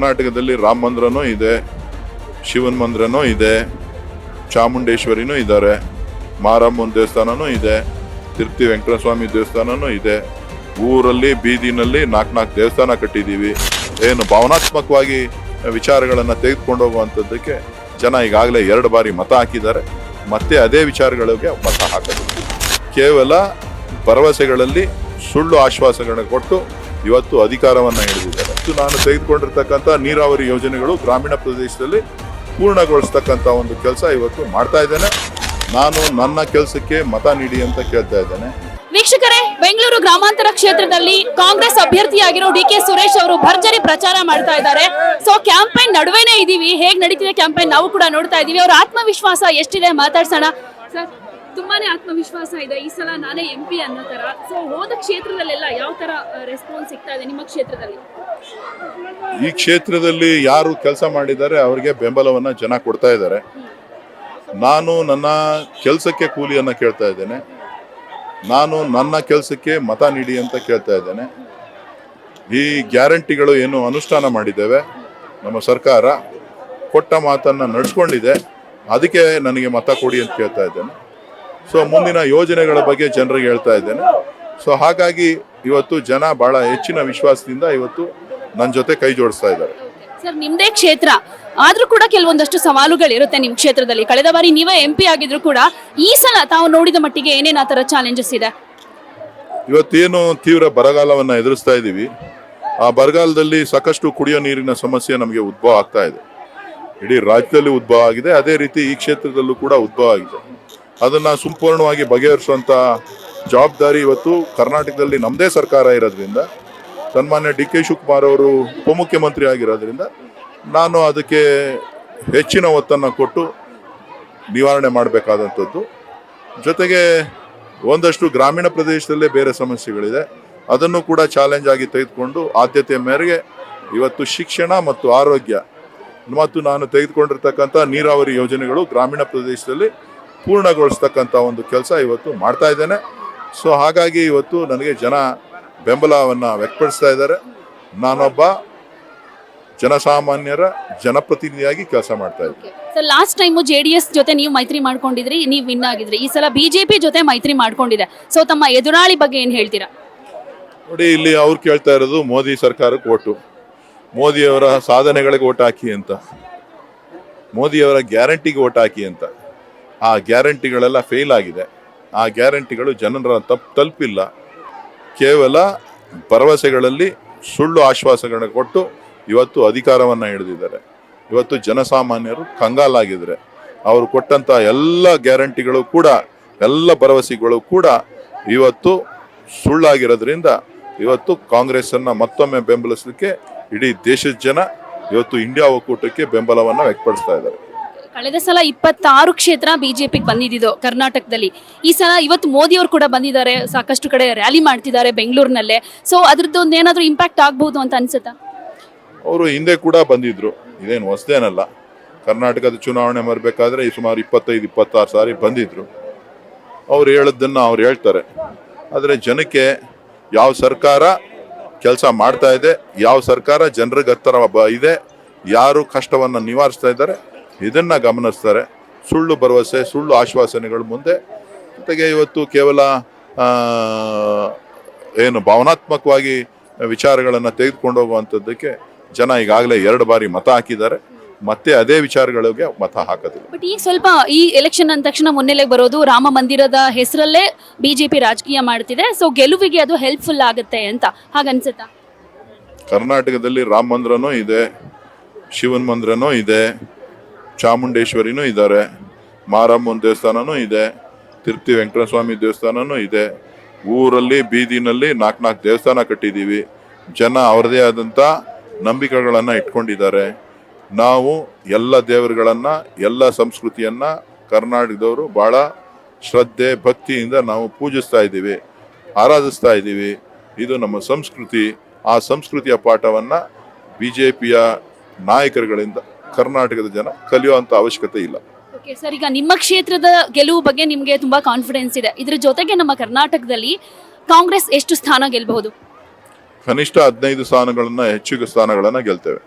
ಕರ್ನಾಟಕದಲ್ಲಿ ರಾಮ ಮಂದಿರನೂ ಇದೆ, ಶಿವನ್ ಮಂದಿರನೂ ಇದೆ, ಚಾಮುಂಡೇಶ್ವರಿನೂ ಇದ್ದಾರೆ, ಮಾರಮ್ಮನ ದೇವಸ್ಥಾನನೂ ಇದೆ, ತಿರುಪ್ತಿ ವೆಂಕಟಸ್ವಾಮಿ ದೇವಸ್ಥಾನನೂ ಇದೆ. ಊರಲ್ಲಿ, ಬೀದಿನಲ್ಲಿ ನಾಲ್ಕು ನಾಲ್ಕು ದೇವಸ್ಥಾನ ಕಟ್ಟಿದ್ದೀವಿ. ಏನು ಭಾವನಾತ್ಮಕವಾಗಿ ವಿಚಾರಗಳನ್ನು ತೆಗೆದುಕೊಂಡು ಹೋಗುವಂಥದ್ದಕ್ಕೆ ಜನ ಈಗಾಗಲೇ ಎರಡು ಬಾರಿ ಮತ ಹಾಕಿದ್ದಾರೆ. ಮತ್ತೆ ಅದೇ ವಿಚಾರಗಳಿಗೆ ಮತ ಹಾಕಬೇಕು. ಕೇವಲ ಭರವಸೆಗಳಲ್ಲಿ ಸುಳ್ಳು ಆಶ್ವಾಸಗಳನ್ನು ಕೊಟ್ಟು ಇವತ್ತು ಅಧಿಕಾರವನ್ನು ಹಿಡಿದಿದ್ದಾರೆ. ಇದು ನಾನು ತೆಗೆದುಕೊಂಡಿರ್ತಕ್ಕಂಥ ನೀರಾವರಿ ಯೋಜನೆಗಳು ಗ್ರಾಮೀಣ ಪ್ರದೇಶದಲ್ಲಿ ಪೂರ್ಣಗೊಳಿಸ್ತಕ್ಕಂಥ ಒಂದು ಕೆಲಸ ಇವತ್ತು ಮಾಡ್ತಾ ಇದ್ದೇನೆ. ನಾನು ನನ್ನ ಕೆಲಸಕ್ಕೆ ಮತ ನೀಡಿ ಅಂತ ಕೇಳ್ತಾ ಇದ್ದೇನೆ. ವೀಕ್ಷಕರೇ, ಬೆಂಗಳೂರು ಗ್ರಾಮಾಂತರ ಕ್ಷೇತ್ರದಲ್ಲಿ ಕಾಂಗ್ರೆಸ್ ಅಭ್ಯರ್ಥಿಯಾಗಿರೋ ಡಿ ಕೆ ಸುರೇಶ್ ಅವರು ಭರ್ಜರಿ ಪ್ರಚಾರ ಮಾಡ್ತಾ ಇದ್ದಾರೆ. ಸೊ ಕ್ಯಾಂಪೇನ್ ನಡುವೆನೇ ಇದೀವಿ. ಹೇಗ್ ನಡೀತಿದೆ ಕ್ಯಾಂಪೇನ್ ನಾವು ಕೂಡ ನೋಡ್ತಾ ಇದೀವಿ. ಅವ್ರ ಆತ್ಮವಿಶ್ವಾಸ ಎಷ್ಟಿದೆ ಮಾತಾಡ್ಸೋಣ. ಸರ್ ತುಂಬಾನೇ ಆತ್ಮವಿಶ್ವಾಸ ಇದೆ. ಈ ಸಲ ನಾನೇ ಎಂ ಪಿ ಅನ್ನೋ ತರ. ಸೊ ಹೋದ ಕ್ಷೇತ್ರದಲ್ಲೆಲ್ಲ ಯಾವ ತರ ರೆಸ್ಪಾನ್ಸ್ ಸಿಗ್ತಾ ಇದೆ ನಿಮ್ಮ ಕ್ಷೇತ್ರದಲ್ಲಿ? ಈ ಕ್ಷೇತ್ರದಲ್ಲಿ ಯಾರು ಕೆಲಸ ಮಾಡಿದ್ದಾರೆ, ಅವರಿಗೆ ಬೆಂಬಲವನ್ನು ಜನ ಕೊಡ್ತಾ ಇದ್ದಾರೆ. ನಾನು ನನ್ನ ಕೆಲಸಕ್ಕೆ ಕೂಲಿಯನ್ನು ಕೇಳ್ತಾ ಇದ್ದೇನೆ. ನಾನು ನನ್ನ ಕೆಲಸಕ್ಕೆ ಮತ ನೀಡಿ ಅಂತ ಕೇಳ್ತಾ ಇದ್ದೇನೆ. ಈ ಗ್ಯಾರಂಟಿಗಳು ಏನು ಅನುಷ್ಠಾನ ಮಾಡಿದ್ದೇವೆ, ನಮ್ಮ ಸರ್ಕಾರ ಕೊಟ್ಟ ಮಾತನ್ನು ನಡೆಸ್ಕೊಂಡಿದೆ. ಅದಕ್ಕೆ ನನಗೆ ಮತ ಕೊಡಿ ಅಂತ ಕೇಳ್ತಾ ಇದ್ದೇನೆ. ಸೊ ಮುಂದಿನ ಯೋಜನೆಗಳ ಬಗ್ಗೆ ಜನರಿಗೆ ಹೇಳ್ತಾ ಇದ್ದೇನೆ. ಸೊ ಹಾಗಾಗಿ ಇವತ್ತು ಜನ ಬಹಳ ಹೆಚ್ಚಿನ ವಿಶ್ವಾಸದಿಂದ ಇವತ್ತು ನನ್ನ ಜೊತೆ ಕೈ ಜೋಡಿಸ್ತಾ ಇದ್ದಾರೆ. ಸರ್ ನಿಮ್ದೇ ಕ್ಷೇತ್ರ. ಆದ್ರೂ ಕೂಡ ಕೆಲವೊಂದಷ್ಟು ಸವಾಲುಗಳಿರುತ್ತೆ ನಿಮ್ ಕ್ಷೇತ್ರದಲ್ಲಿ. ಕಳೆದ ಬಾರಿ ನೀವೇ ಎಂ ಪಿ ಆಗಿದ್ರು ಕೂಡ ಈ ಸಲ ತಾವು ನೋಡಿದ ಮಟ್ಟಿಗೆ ಏನೇನು ಆ ಥರ ಚಾಲೆಂಜಸ್ ಇದೆ? ಇವತ್ತೇನು ತೀವ್ರ ಬರಗಾಲವನ್ನು ಎದುರಿಸ್ತಾ ಇದ್ದೀವಿ. ಆ ಬರಗಾಲದಲ್ಲಿ ಸಾಕಷ್ಟು ಕುಡಿಯೋ ನೀರಿನ ಸಮಸ್ಯೆ ನಮಗೆ ಉದ್ಭವ ಆಗ್ತಾ ಇದೆ. ಇಡೀ ರಾಜ್ಯದಲ್ಲಿ ಉದ್ಭವ ಆಗಿದೆ. ಅದೇ ರೀತಿ ಈ ಕ್ಷೇತ್ರದಲ್ಲೂ ಕೂಡ ಉದ್ಭವ ಆಗಿದೆ. ಅದನ್ನು ಸಂಪೂರ್ಣವಾಗಿ ಬಗೆಹರಿಸುವಂಥ ಜವಾಬ್ದಾರಿ ಇವತ್ತು ಕರ್ನಾಟಕದಲ್ಲಿ ನಮ್ಮದೇ ಸರ್ಕಾರ ಇರೋದ್ರಿಂದ, ಸನ್ಮಾನ್ಯ ಡಿ ಕೆ ಶಿವಕುಮಾರ್ ಅವರು ಉಪಮುಖ್ಯಮಂತ್ರಿ ಆಗಿರೋದ್ರಿಂದ ನಾನು ಅದಕ್ಕೆ ಹೆಚ್ಚಿನ ಒತ್ತನ್ನು ಕೊಟ್ಟು ನಿವಾರಣೆ ಮಾಡಬೇಕಾದಂಥದ್ದು. ಜೊತೆಗೆ ಒಂದಷ್ಟು ಗ್ರಾಮೀಣ ಪ್ರದೇಶದಲ್ಲೇ ಬೇರೆ ಸಮಸ್ಯೆಗಳಿದೆ. ಅದನ್ನು ಕೂಡ ಚಾಲೆಂಜ್ ಆಗಿ ತೆಗೆದುಕೊಂಡು ಆದ್ಯತೆಯ ಮೇರೆಗೆ ಇವತ್ತು ಶಿಕ್ಷಣ ಮತ್ತು ಆರೋಗ್ಯ ಮತ್ತು ನಾನು ತೆಗೆದುಕೊಂಡಿರ್ತಕ್ಕಂಥ ನೀರಾವರಿ ಯೋಜನೆಗಳು ಗ್ರಾಮೀಣ ಪ್ರದೇಶದಲ್ಲಿ ಪೂರ್ಣಗೊಳಿಸ್ತಕ್ಕಂಥ ಒಂದು ಕೆಲಸ ಇವತ್ತು ಮಾಡ್ತಾ ಇದ್ದೇನೆ. ಸೊ ಹಾಗಾಗಿ ಇವತ್ತು ನನಗೆ ಜನ ಬೆಂಬಲವನ್ನು ವ್ಯಕ್ತಪಡಿಸ್ತಾ ಇದ್ದಾರೆ. ನಾನೊಬ್ಬ ಜನಸಾಮಾನ್ಯರ ಜನಪ್ರತಿನಿಧಿಯಾಗಿ ಕೆಲಸ ಮಾಡ್ತಾ ಇದ್ದೀನಿ sir last time J D S ಜೊತೆ ನೀವು ಮೈತ್ರಿ ಮಾಡ್ಕೊಂಡಿದ್ರಿ ನೀವು ವಿನ್ ಆಗಿದ್ರಿ. ಈ ಸಲ ಬಿಜೆಪಿ ಜೊತೆ ಮೈತ್ರಿ ಮಾಡ್ಕೊಂಡಿದೆ. ಸೊ ತಮ್ಮ ಎದುರಾಳಿ ಬಗ್ಗೆ ಏನು ಹೇಳ್ತೀರಾ? ನೋಡಿ ಇಲ್ಲಿ ಅವ್ರು ಕೇಳ್ತಾ ಇರೋದು ಮೋದಿ ಸರ್ಕಾರಕ್ಕೆ ಓಟು. ಮೋದಿಯವರ ಸಾಧನೆಗಳಿಗೆ ಓಟ್ ಹಾಕಿ ಅಂತ. ಮೋದಿಯವರ ಗ್ಯಾರಂಟಿಗೆ ಓಟ್ ಹಾಕಿ ಅಂತ. ಆ ಗ್ಯಾರಂಟಿಗಳೆಲ್ಲ ಫೇಲ್ ಆಗಿದೆ. ಆ ಗ್ಯಾರಂಟಿಗಳು ಜನರ ತಪ್ಪು ತಲುಪಿಲ್ಲ. ಕೇವಲ ಭರವಸೆಗಳಲ್ಲಿ ಸುಳ್ಳು ಆಶ್ವಾಸಗಳನ್ನು ಕೊಟ್ಟು ಇವತ್ತು ಅಧಿಕಾರವನ್ನು ಹಿಡಿದಿದ್ದಾರೆ. ಇವತ್ತು ಜನಸಾಮಾನ್ಯರು ಕಂಗಾಲಾಗಿದ್ದಾರೆ ಅವರು ಕೊಟ್ಟಂತ ಎಲ್ಲ ಗ್ಯಾರಂಟಿಗಳು ಕೂಡ, ಎಲ್ಲ ಭರವಸೆಗಳು ಕೂಡ ಇವತ್ತು ಸುಳ್ಳಾಗಿರೋದ್ರಿಂದ ಇವತ್ತು ಕಾಂಗ್ರೆಸ್ಸನ್ನು ಮತ್ತೊಮ್ಮೆ ಬೆಂಬಲಿಸಲಿಕ್ಕೆ ಇಡೀ ದೇಶದ ಜನ ಇವತ್ತು ಇಂಡಿಯಾ ಒಕ್ಕೂಟಕ್ಕೆ ಬೆಂಬಲವನ್ನು ವ್ಯಕ್ತಪಡಿಸ್ತಾ ಇದ್ದಾರೆ. ಕಳೆದ ಸಲ ಇಪ್ಪತ್ತಾರು ಕ್ಷೇತ್ರ ಬಿಜೆಪಿಗೆ ಬಂದಿದ್ದು ಕರ್ನಾಟಕದಲ್ಲಿ. ಈ ಸಲ ಇವತ್ತು ಮೋದಿ ಅವರು ಕೂಡ ಬಂದಿದ್ದಾರೆ, ಸಾಕಷ್ಟು ಕಡೆ ರ್ಯಾಲಿ ಮಾಡ್ತಿದ್ದಾರೆ ಬೆಂಗಳೂರಿನಲ್ಲೇ. ಸೊ ಅದ್ರದ್ದು ಏನಾದರೂ ಇಂಪ್ಯಾಕ್ಟ್ ಆಗ್ಬಹುದು ಅಂತ ಅನ್ಸುತ್ತಾ? ಅವರು ಹಿಂದೆ ಕೂಡ ಬಂದಿದ್ರು. ಇದೇನು ಹೊಸದೇನಲ್ಲ. ಕರ್ನಾಟಕದ ಚುನಾವಣೆ ಬರಬೇಕಾದ್ರೆ ಸುಮಾರು ಇಪ್ಪತ್ತೈದು, ಇಪ್ಪತ್ತಾರು ಸಾರಿ ಬಂದಿದ್ರು. ಅವ್ರು ಹೇಳದನ್ನ ಅವ್ರು ಹೇಳ್ತಾರೆ. ಆದರೆ ಜನಕ್ಕೆ ಯಾವ ಸರ್ಕಾರ ಕೆಲಸ ಮಾಡ್ತಾ ಇದೆ, ಯಾವ ಸರ್ಕಾರ ಜನರಿಗೆ ಹತ್ತರ ಇದೆ, ಯಾರು ಕಷ್ಟವನ್ನು ನಿವಾರಿಸ್ತಾ ಇದ್ದಾರೆ ಇದನ್ನ ಗಮನಿಸ್ತಾರೆ. ಸುಳ್ಳು ಭರವಸೆ ಸುಳ್ಳು ಆಶ್ವಾಸನೆಗಳ ಮುಂದೆ. ಜೊತೆಗೆ ಇವತ್ತು ಕೇವಲ ಏನು ಭಾವನಾತ್ಮಕವಾಗಿ ವಿಚಾರಗಳನ್ನು ತೆಗೆದುಕೊಂಡು ಹೋಗುವಂಥದ್ದಕ್ಕೆ ಜನ ಈಗಾಗಲೇ ಎರಡು ಬಾರಿ ಮತ ಹಾಕಿದ್ದಾರೆ. ಮತ್ತೆ ಅದೇ ವಿಚಾರಗಳಿಗೆ ಮತ ಹಾಕೋದಿಲ್ಲ. ಬಟ್ ಈಗ ಸ್ವಲ್ಪ ಈ ಎಲೆಕ್ಷನ್ ಅಂದ ತಕ್ಷಣ ಮುನ್ನೆಲೆಗೆ ಬರೋದು ರಾಮ ಮಂದಿರದ ಹೆಸರಲ್ಲೇ ಬಿಜೆಪಿ ರಾಜಕೀಯ ಮಾಡ್ತಿದೆ. ಸೊ ಗೆಲುವಿಗೆ ಅದು ಹೆಲ್ಪ್ಫುಲ್ ಆಗುತ್ತೆ ಅಂತ ಹಾಗನ್ಸುತ್ತಾ? ಕರ್ನಾಟಕದಲ್ಲಿ ರಾಮ ಮಂದಿರನೂ ಇದೆ ಶಿವನ್ ಮಂದಿರನೂ ಇದೆ. ಚಾಮುಂಡೇಶ್ವರಿನೂ ಇದ್ದಾರೆ, ಮಾರಮ್ಮನ ದೇವಸ್ಥಾನನೂ ಇದೆ, ತಿರುಪ್ತಿ ವೆಂಕಟಸ್ವಾಮಿ ದೇವಸ್ಥಾನನೂ ಇದೆ. ಊರಲ್ಲಿ, ಬೀದಿನಲ್ಲಿ ನಾಲ್ಕು ನಾಲ್ಕು ದೇವಸ್ಥಾನ ಕಟ್ಟಿದ್ದೀವಿ. ಜನ ಅವರದೇ ಆದಂಥ ನಂಬಿಕೆಗಳನ್ನು ಇಟ್ಕೊಂಡಿದ್ದಾರೆ. ನಾವು ಎಲ್ಲ ದೇವರುಗಳನ್ನು, ಎಲ್ಲ ಸಂಸ್ಕೃತಿಯನ್ನು ಕರ್ನಾಟಕದವರು ಭಾಳ ಶ್ರದ್ಧೆ, ಭಕ್ತಿಯಿಂದ ನಾವು ಪೂಜಿಸ್ತಾ ಇದ್ದೀವಿ, ಆರಾಧಿಸ್ತಾ ಇದ್ದೀವಿ. ಇದು ನಮ್ಮ ಸಂಸ್ಕೃತಿ. ಆ ಸಂಸ್ಕೃತಿಯ ಪಾಠವನ್ನು ಬಿ ಜೆ ಪಿಯ ನಾಯಕರುಗಳಿಂದ ಕರ್ನಾಟಕದ ಜನ ಕಲಿಯುವಂಥ ಅವಶ್ಯಕತೆ ಇಲ್ಲ. ಓಕೆ ಸರ್ ಈಗ ನಿಮ್ಮ ಕ್ಷೇತ್ರದ ಗೆಲುವು ಬಗ್ಗೆ ನಿಮಗೆ ತುಂಬಾ ಕಾನ್ಫಿಡೆನ್ಸ್ ಇದೆ. ಇದರ ಜೊತೆಗೆ ನಮ್ಮ ಕರ್ನಾಟಕದಲ್ಲಿ ಕಾಂಗ್ರೆಸ್ ಎಷ್ಟು ಸ್ಥಾನ ಗೆಲ್ಲಬಹುದು ಕನಿಷ್ಠ ಹದಿನೈದು ಸ್ಥಾನಗಳನ್ನ ಹೆಚ್ಚಿಗೆ ಸ್ಥಾನಗಳನ್ನ ಗೆಲ್ತೇವೆ.